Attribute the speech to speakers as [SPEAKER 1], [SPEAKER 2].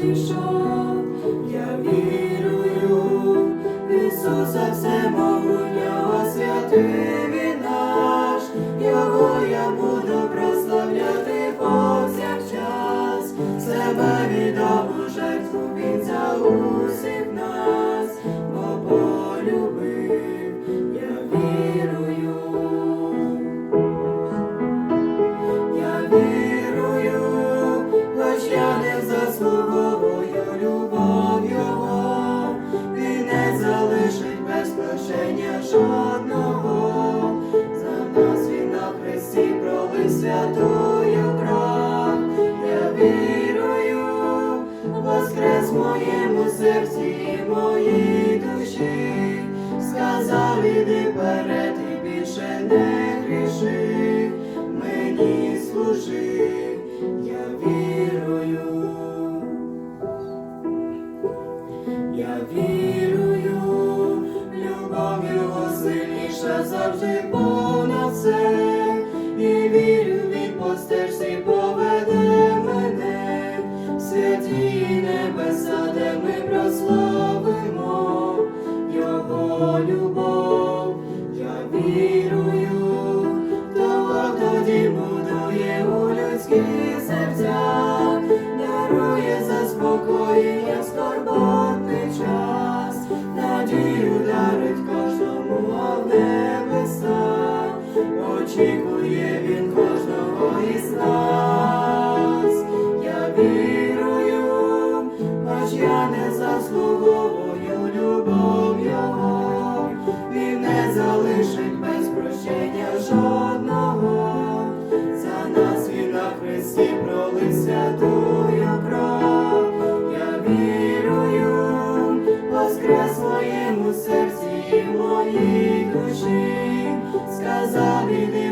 [SPEAKER 1] зійшов, я вірую, Ісуса все прощення жодного, за нас він на хресті пролив святою кров. Я вірую, воскрес моєму серці і моїй душі, сказав іди перед. Завжди понад все, і вірю, він по стежці поведе мене, святі небеса, де ми прославимо його любов. Я вірую, того тоді будує у людські серця, очікує він кожного із нас. Я вірую, хоч я не заслуговую любов його, він не залишить без прощення жодного. За нас він на хресті пролився тую кров. Я вірую, воскрес моєму серці моїй душі, сказав іди